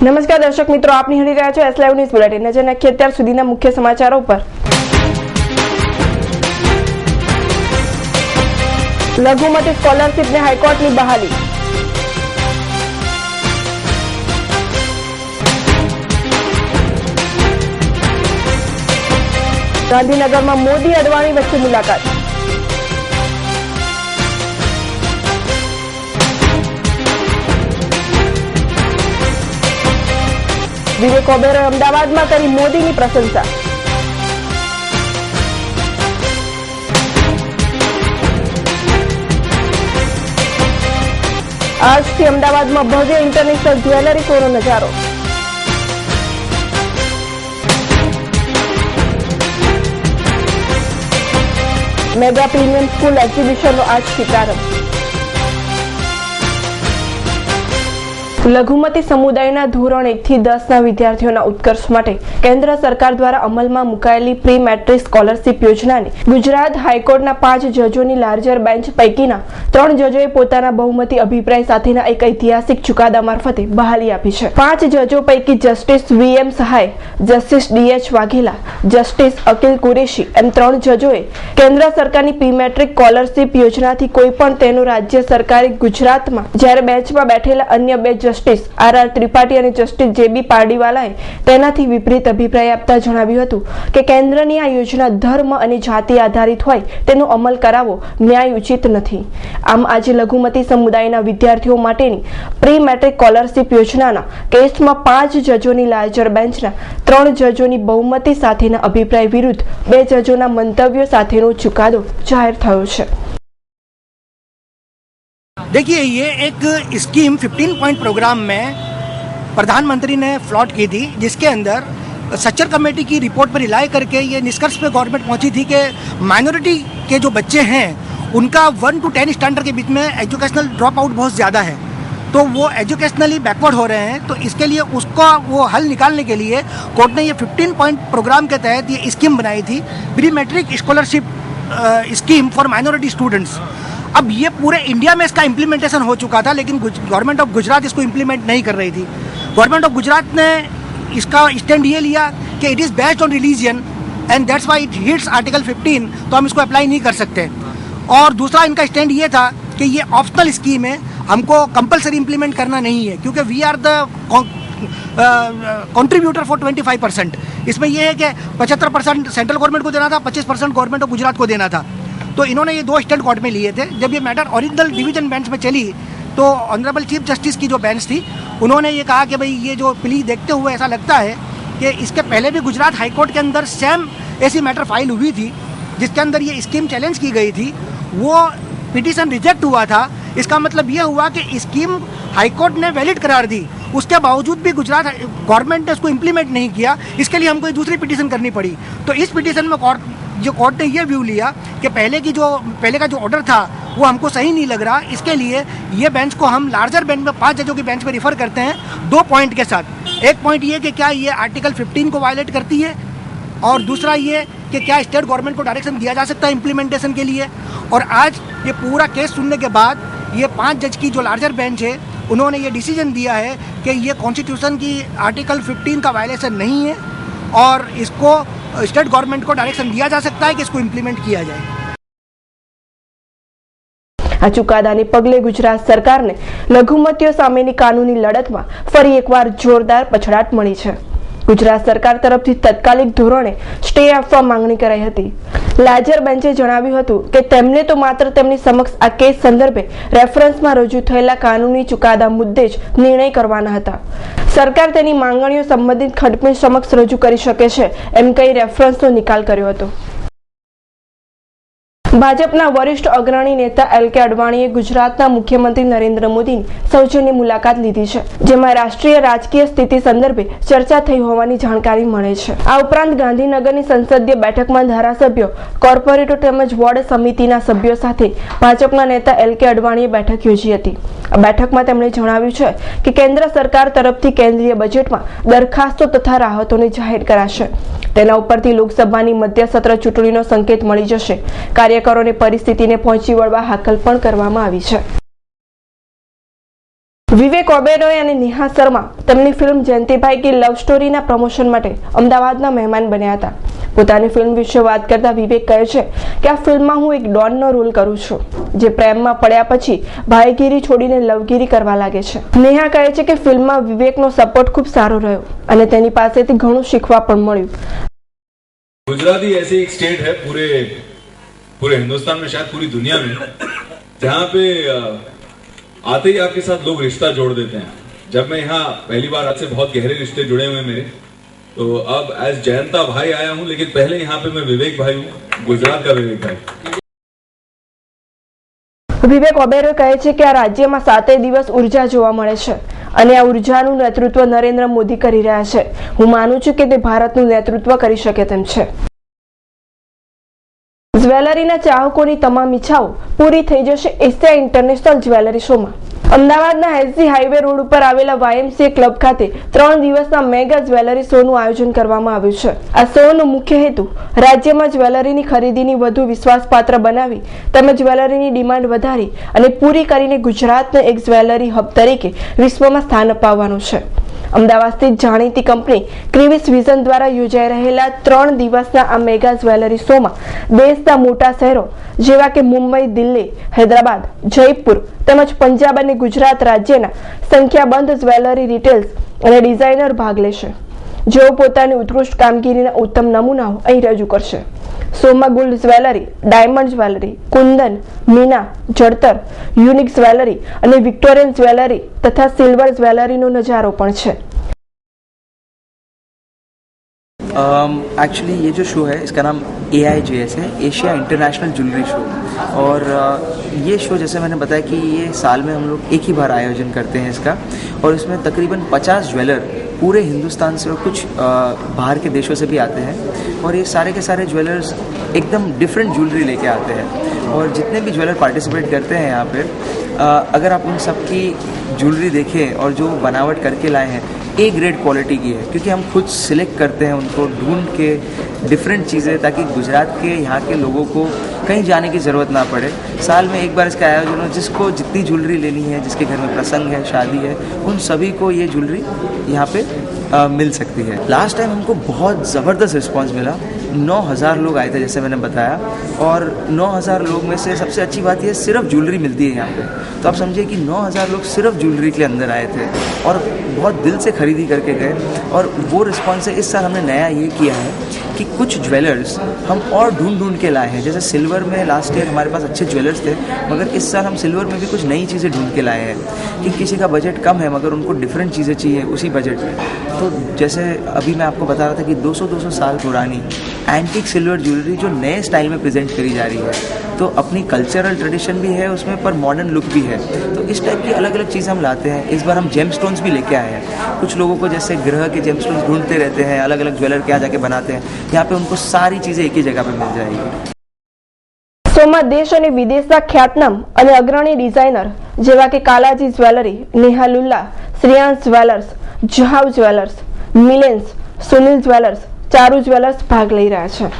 નમસ્કાર દર્શક મિત્રો આપ નિહાળી રહ્યા છો એસ લાઈવ ન્યૂઝ બુલેટિન નજર નાખીએ અત્યાર સુધીના મુખ્ય સમાચારો પર લઘુમતી સ્કોલરશીપને હાઈકોર્ટની બહાલી ગાંધીનગરમાં મોદી અડવાણી વચ્ચે મુલાકાત વિવેક ઓબેરોય અમદાવાદમાં કરી મોદીની પ્રશંસા આજથી અમદાવાદમાં ભવ્ય ઇન્ટરનેશનલ જ્વેલરી શોનો નજારો મેગા પ્રીમિયમ સ્કૂલ એક્ઝિબિશનનો આજથી પ્રારંભ લઘુમતી સમુદાયના ધોરણ એકથી દસના વિદ્યાર્થીઓના ઉત્કર્ષ માટે કેન્દ્ર સરકાર દ્વારા અમલમાં મુકાયેલી પ્રી મેટ્રિક સ્કોલરશીપ યોજનાને ગુજરાત હાઈકોર્ટના પાંચ જજોની લાર્જર બેન્ચ પૈકીના ત્રણ જજોએ પોતાના બહુમતી અભિપ્રાય સાથેના એક ઐતિહાસિક ચુકાદા મારફતે બહાલી આપી છે પાંચ જજો પૈકી જસ્ટિસ વીએમ એમ Sahay justice DH Vaghela justice Akil Kureshi એમ ત્રણ જજોએ કેન્દ્ર સરકારની પ્રી મેટ્રિક સ્કોલરશીપ યોજનાથી કોઈ પણ તેનું રાજ્ય સરકારે ગુજરાતમાં જ્યારે બેન્ચમાં બેઠેલા અન્ય બે justice justice R R Tripathi અને જસ્ટિસ જે બી પારડીવાલાએ તેનાથી વિપરીત અભિપ્રાય આપતા જણાવ્યું હતું કે કેન્દ્રની આ યોજના ધર્મ અને જાતિ આધારિત હોય તેનો અમલ કરાવવો ન્યાય ઉચિત નથી આમ આજે લઘુમતી સમુદાયના વિદ્યાર્થીઓ માટેની પ્રી મેટ્રિક સ્કોલરશિપ યોજનાના કેસમાં પાંચ જજોની લાર્જર બેન્ચના ત્રણ જજોની બહુમતી સાથેના અભિપ્રાય વિરુદ્ધ બે જજોના મંતવ્યો સાથેનો ચુકાદો જાહેર થયો છે देखिए ये एक स्कीम 15 पॉइंट प्रोग्राम में प्रधानमंत्री ने फ्लॉट की थी जिसके अंदर सच्चर कमेटी की रिपोर्ट पर रिलाई करके ये निष्कर्ष पे गवर्नमेंट पहुंची थी कि माइनॉरिटी के जो बच्चे हैं उनका वन टू टेन स्टैंडर्ड के बीच में एजुकेशनल ड्रॉप आउट बहुत ज़्यादा है तो वो एजुकेशनली बैकवर्ड हो रहे हैं तो इसके लिए उसका वो हल निकालने के लिए कोर्ट ने ये 15 पॉइंट प्रोग्राम के तहत ये स्कीम बनाई थी pre matric scholarship scheme for minority students अब ये पूरे इंडिया में इसका इम्प्लीमेंटेशन हो चुका था लेकिन गवर्नमेंट ऑफ गुजरात इसको इम्प्लीमेंट नहीं कर रही थी गवर्नमेंट ऑफ गुजरात ने इसका स्टैंड ये लिया कि it is based on religion and that's why it hits article fifteen तो हम इसको अप्लाई नहीं कर सकते और दूसरा इनका स्टैंड ये था कि ये ऑप्शनल स्कीम है हमको कंपलसरी इम्प्लीमेंट करना नहीं है क्योंकि we are the contributor for 25 percent इसमें यह है कि पचहत्तर परसेंट सेंट्रल गवर्नमेंट को देना था 25 परसेंट गवर्नमेंट ऑफ गुजरात को देना था तो इन्होंने ये दो स्टैंड कोर्ट में लिए थे जब ये मैटर ओरिजिनल डिवीजन बेंच में चली तो ऑनरेबल चीफ जस्टिस की जो बेंच थी उन्होंने ये कहा कि भाई ये जो प्ली देखते हुए ऐसा लगता है कि इसके पहले भी गुजरात हाईकोर्ट के अंदर सेम ऐसी मैटर फाइल हुई थी जिसके अंदर ये स्कीम चैलेंज की गई थी वो पिटिशन रिजेक्ट हुआ था इसका मतलब ये हुआ कि स्कीम हाईकोर्ट ने वैलिड करार दी उसके बावजूद भी गुजरात गवर्नमेंट ने उसको इम्प्लीमेंट नहीं किया इसके लिए हमको दूसरी पिटीशन करनी पड़ी तो इस पिटीशन में कोर्ट जो कोर्ट ने यह व्यू लिया कि पहले की जो पहले का जो ऑर्डर था वो हमको सही नहीं लग रहा इसके लिए ये बेंच को हम लार्जर बेंच में पाँच जजों की बेंच में रिफ़र करते हैं दो पॉइंट के साथ एक पॉइंट ये कि क्या ये आर्टिकल 15 को वायलेट करती है और दूसरा ये कि क्या स्टेट गवर्नमेंट को डायरेक्शन दिया जा सकता है इम्प्लीमेंटेशन के लिए और आज ये पूरा केस सुनने के बाद ये पाँच जज की जो लार्जर बेंच है उन्होंने ये डिसीजन दिया है कि ये कॉन्स्टिट्यूशन की आर्टिकल 15 का वायलेशन नहीं है और इसको स्टेट गवर्नमेंट को डायरेक्शन दिया जा सकता है कि इसको इम्प्लीमेंट किया जाए आ चुकादा ने આ ચુકાદાને પગલે ગુજરાત સરકારને कानूनी लड़त में फरी एक बार जोरदार पछड़ाट मिली है ગુજરાત સરકાર તરફથી તત્કાલિક ધોરણે સ્ટે આપવા માંગણી કરાઈ હતી લાજર બેન્ચે જણાવ્યું હતું કે તેમને તો માત્ર તેમની સમક્ષ આ કેસ સંદર્ભે રેફરન્સમાં રજૂ થયેલા કાનૂની ચુકાદા મુદ્દે જ નિર્ણય કરવાના હતા સરકાર તેની માંગણીઓ સંબંધિત ખંડપીઠ સમક્ષ રજૂ કરી શકે છે એમ કહી રેફરન્સનો નિકાલ કર્યો હતો ભાજપના વરિષ્ઠ અગ્રણી નેતા એલ કે અડવાણીએ ગુજરાતના મુખ્યમંત્રી નરેન્દ્ર મોદીની સૌજન્ય મુલાકાત લીધી છે જેમાં રાષ્ટ્રીય રાજકીય સ્થિતિ સંદર્ભે ચર્ચા થઈ હોવાની જાણકારી મળે છે આ ઉપરાંત ગાંધીનગરની સંસદીય બેઠકમાં ધારાસભ્યો કોર્પોરેટર તેમજ વોર્ડ સમિતિના સભ્યો સાથે ભાજપના નેતા એલ કે અડવાણીએ બેઠક યોજી હતી આ બેઠકમાં તેમણે જણાવ્યું છે કે કેન્દ્ર સરકાર તરફથી કેન્દ્રીય બજેટમાં દરખાસ્તો તથા રાહતોને જાહેર કરાશે તેના ઉપરથી લોકસભાની મધ્ય સત્ર ચૂંટણીનો સંકેત મળી જશે કાર્યકરોને પરિસ્થિતિને પહોંચી વળવા હાકલ પણ કરવામાં આવી છે વિવેક ઓબેરોય અને નેહા શર્મા તેમની ફિલ્મ જયંતિભાઈ કી લવ સ્ટોરીના પ્રમોશન માટે અમદાવાદના મહેમાન બન્યા હતા પોતાની ફિલ્મ વિશે વાત કરતા વિવેક કહે છે કે આ ફિલ્મમાં હું એક ડોનનો રોલ કરું છું જે પ્રેમમાં પડ્યા પછી ભાઈગીરી છોડીને લવગીરી કરવા લાગે છે નેહા કહે છે કે ફિલ્મમાં વિવેકનો સપોર્ટ ખૂબ સારો રહ્યો અને તેની પાસેથી ઘણું શીખવા પણ મળ્યું गुजरात ही ऐसी एक स्टेट है पूरे पूरे हिंदुस्तान में शायद पूरी दुनिया में जहाँ पे आते ही आपके साथ लोग रिश्ता जोड़ देते हैं जब मैं यहाँ पहली बार आपसे बहुत गहरे रिश्ते जुड़े हुए मेरे तो अब एज जयंता भाई आया हूँ लेकिन पहले यहाँ पे मैं विवेक भाई हूँ गुजरात का विवेक भाई विवेक ओबेरो कहे कि आ राज्य में सात दिवस ऊर्जा જોવા મળે અને આ ઉર્જાનું નેતૃત્વ નરેન્દ્ર મોદી કરી રહ્યા છે હું માનું છું કે તે ભારતનું નેતૃત્વ કરી શકે તેમ છે જ્વેલરીના ચાહકોની તમામ ઈચ્છાઓ પૂરી થઈ જશે એશિયા ઇન્ટરનેશનલ જ્વેલરી શોમાં અમદાવાદના એસજી હાઈવે રોડ ઉપર આવેલા વાયએમસીએ ક્લબ ખાતે ત્રણ દિવસના મેગા જ્વેલરી શોનું આયોજન કરવામાં આવ્યું છે આ શોનો મુખ્ય હેતુ રાજ્યમાં જ્વેલરીની ખરીદીની વધુ વિશ્વાસપાત્ર બનાવી તેમજ જ્વેલરીની ડિમાન્ડ વધારી અને પૂરી કરીને ગુજરાતને એક જ્વેલરી હબ તરીકે વિશ્વમાં સ્થાન અપાવવાનું છે અમદાવાદ સ્થિત જાણીતી કંપની ક્રિવિસ વિઝન દ્વારા યોજાઈ રહેલા ત્રણ દિવસના આ મેગા જ્વેલરી શોમાં દેશના મોટા શહેરો જેવા કે મુંબઈ દિલ્હી હૈદરાબાદ જયપુર તેમજ પંજાબ અને ગુજરાત રાજ્યના સંખ્યાબંધ જ્વેલરી રિટેલ્સ અને ડિઝાઇનર ભાગ લેશે જેઓ પોતાની ઉત્કૃષ્ટ કામગીરીના ઉત્તમ નમૂનાઓ અહીં રજૂ કરશે Soma gold jewellery diamond jewellery kundan meena જડતર unique jewellery અને વિક્ટોરિયન જ્વેલરી તથા સિલ્વર જ્વેલરીનો નજારો પણ છે एक्चुअली um, ये जो शो है इसका नाम ए आई जे एस है एशिया इंटरनेशनल ज्वेलरी शो और uh, ये शो जैसे मैंने बताया कि ये साल में हम लोग एक ही बार आयोजन करते हैं इसका और इसमें तकरीबन 50 ज्वेलर पूरे हिंदुस्तान से और कुछ uh, बाहर के देशों से भी आते हैं और ये सारे के सारे ज्वेलर्स एकदम डिफरेंट ज्वेलरी लेके आते हैं और जितने भी ज्वेलर पार्टिसिपेट करते हैं यहाँ पर uh, अगर आप उन सबकी ज्वेलरी देखें और जो बनावट करके लाए हैं ए ग्रेड क्वालिटी की है क्योंकि हम खुद सिलेक्ट करते हैं उनको ढूंढ के डिफरेंट चीज़ें ताकि गुजरात के यहाँ के लोगों को कहीं जाने की ज़रूरत ना पड़े साल में एक बार इसका आयोजन हो जिसको जितनी ज्वेलरी लेनी है जिसके घर में प्रसंग है शादी है उन सभी को ये ज्वेलरी यहाँ पे आ, मिल सकती है लास्ट टाइम हमको बहुत ज़बरदस्त रिस्पॉन्स मिला 9000 लोग आए थे जैसे मैंने बताया और 9000 लोग में से सबसे अच्छी बात यह सिर्फ ज्वेलरी मिलती है यहाँ पे तो आप समझिए कि 9000 लोग सिर्फ ज्वेलरी के लिए अंदर आए थे और बहुत दिल से खरीदी करके गए और वो रिस्पॉन्स है इस साल हमने नया ये किया है कि कुछ ज्वेलर्स हम और ढूंढ ढूंढ के लाए हैं जैसे सिल्वर में लास्ट ईयर हमारे पास अच्छे ज्वेलर्स थे मगर इस साल हम सिल्वर में भी कुछ नई चीज़ें ढूंढ के लाए हैं कि किसी का बजट कम है मगर उनको डिफरेंट चीज़ें चाहिए उसी बजट में तो जैसे अभी मैं आपको बता रहा था कि 200-200 साल पुरानी एंटिक सिल्वर ज्वेलरी जो नए स्टाइल में प्रेजेंट करी जा रही है तो अपनी कल्चरल ट्रेडिशन भी है उसमें पर मॉडर्न लुक भी है तो इस टाइप की अलग अलग चीज़ हम लाते हैं इस बार हम जेम स्टोन्स भी लेके आए हैं कुछ लोगों को जैसे ग्रह के जेम स्टोन्स ढूंढते रहते हैं अलग अलग ज्वेलर के यहाँ जाके बनाते हैं यहाँ पे उनको सारी चीज़ें एक ही जगह पे मिल સોમાં દેશ અને વિદેશના ખ્યાતનામ અને અગ્રણી ડિઝાઇનર જેવા કે કાલાજી જ્વેલરી નેહાલુલ્લા શ્રેયાંશ જ્વેલર્સ જહાવ જ્વેલર્સ મિલેન્સ સુનિલ જ્વેલર્સ ચારુ જ્વેલર્સ ભાગ લઈ રહ્યા છે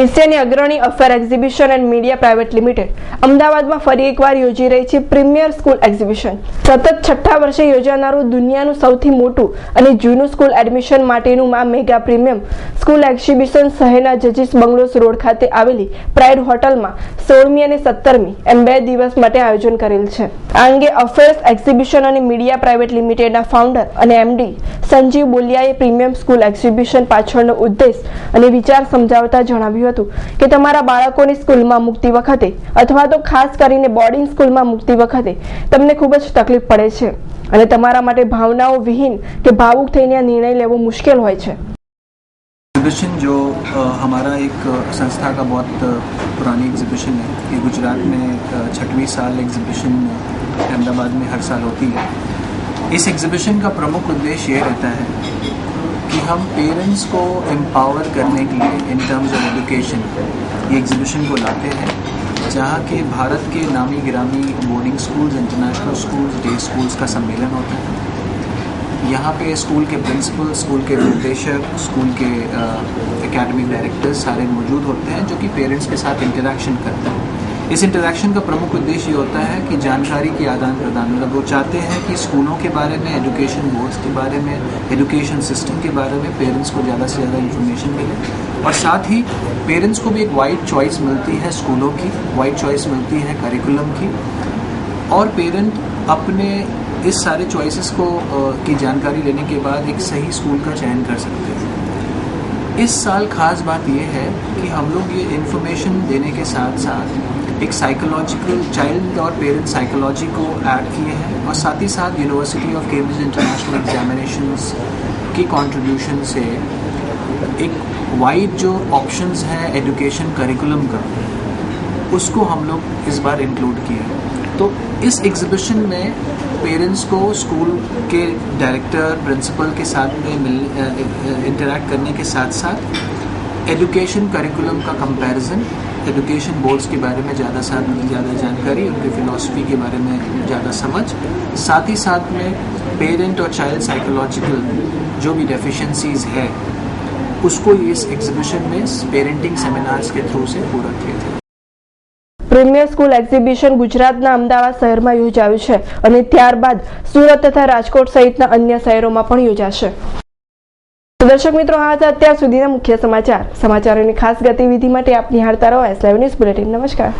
એશિયાની અગ્રણી affair exhibition and media private limited અમદાવાદમાં ફરી એકવાર યોજી રહી છે પ્રીમિયર સ્કૂલ એક્ઝિબિશન સતત છઠ્ઠા વર્ષે યોજાનારું દુનિયાનું સૌથી મોટું અને જૂનું સ્કૂલ એડમિશન માટેનું માં મેગા પ્રીમિયમ સ્કૂલ એક્ઝિબિશન શહેરના જજીસ બંગલોસ રોડ ખાતે આવેલી પ્રાઇડ હોટલમાં સોળમી અને સત્તરમી એમ બે દિવસ માટે આયોજન કરેલ છે આ અંગે અફેર્સ એક્ઝિબિશન અને મીડિયા પ્રાઇવેટ લિમિટેડના ફાઉન્ડર અને એમડી સંજીવ બોલિયાએ પ્રીમિયમ સ્કૂલ એક્ઝિબિશન પાછળનો ઉદ્દેશ અને વિચાર સમજાવતા જણાવ્યું है तो कि तुम्हारा बालकोनी स्कूल में मुक्ति વખતે अथवा तो खास કરીને बोर्डिंग स्कूल में मुक्ति વખતે તમને ખૂબ જ તકલીફ પડે છે અને તમારા માટે ભાવનાઓ વિહીન કે ભાવુક થઈને નિર્ણય લેવો મુશ્કેલ હોય છે એક્ઝિબિશન જો અમારું એક સંસ્થા કા બહુત જૂની એક્ઝિબિશન છે કે ગુજરાત મે 6 સાલ એક્ઝિબિશન અમદાવાદ મે દર સાલ હોતી છે ਇਸ એક્ઝિબિશન કા પ્રમુખ ઉદ્દેશ્ય એ રહેતા હૈ कि हम पेरेंट्स को एम्पावर करने के लिए इन टर्म्स ऑफ एजुकेशन ये एग्जीबिशन को लाते हैं जहाँ के भारत के नामी ग्रामी boarding schools international schools day schools का सम्मेलन होता है यहाँ पे स्कूल के प्रिंसिपल स्कूल के निर्देशक स्कूल के एकेडमिक uh, डायरेक्टर्स सारे मौजूद होते हैं जो कि पेरेंट्स के साथ इंटरेक्शन करते हैं इस इंटरेक्शन का प्रमुख उद्देश्य ये होता है कि जानकारी की आदान प्रदान मतलब वो चाहते हैं कि स्कूलों के बारे में एजुकेशन बोर्ड्स के बारे में एजुकेशन सिस्टम के बारे में पेरेंट्स को ज़्यादा से ज़्यादा इन्फॉर्मेशन मिले और साथ ही पेरेंट्स को भी एक वाइड चॉइस मिलती है स्कूलों की वाइड चॉइस मिलती है करिकुलम की और पेरेंट अपने इस सारे चॉइसेस को की जानकारी लेने के बाद एक सही स्कूल का चयन कर सकते हैं इस साल खास बात यह है कि हम लोग ये इन्फॉर्मेशन देने के साथ साथ एक साइकोलॉजिकल चाइल्ड और पेरेंट साइकोलॉजी को ऐड किए हैं और साथ ही साथ university of Cambridge international examination की कॉन्ट्रीब्यूशन से एक वाइड जो ऑप्शंस हैं एजुकेशन करिकुलम का उसको हम लोग इस बार इंक्लूड किए तो इस एग्जिबिशन में पेरेंट्स को स्कूल के डायरेक्टर प्रिंसिपल के साथ में मिल इंटरेक्ट करने के साथ साथ एजुकेशन करिकुलम का कंपैरिजन एजुकेशन बोर्ड्स के बारे में ज़्यादा सा ज़्यादा जानकारी उनकी फ़िलासफ़ी के बारे में ज़्यादा समझ साथ ही साथ में पेरेंट और चाइल्ड साइकोलॉजिकल जो भी डेफिशिएंसीज है उसको इस एग्जीबिशन में पेरेंटिंग सेमिनार्स के थ्रू से पूरा किया था પ્રીમિયર સ્કૂલ એક્ઝિબિશન ગુજરાતના અમદાવાદ શહેરમાં યોજાયું છે અને ત્યારબાદ સુરત તથા રાજકોટ સહિતના અન્ય શહેરોમાં પણ યોજાશે તો દર્શક મિત્રો હા હતા અત્યાર સુધીના મુખ્ય સમાચાર સમાચારોની ખાસ ગતિવિધિ માટે આપની હાર રહો એસ લાઈવ ન્યૂઝ બુલેટિન નમસ્કાર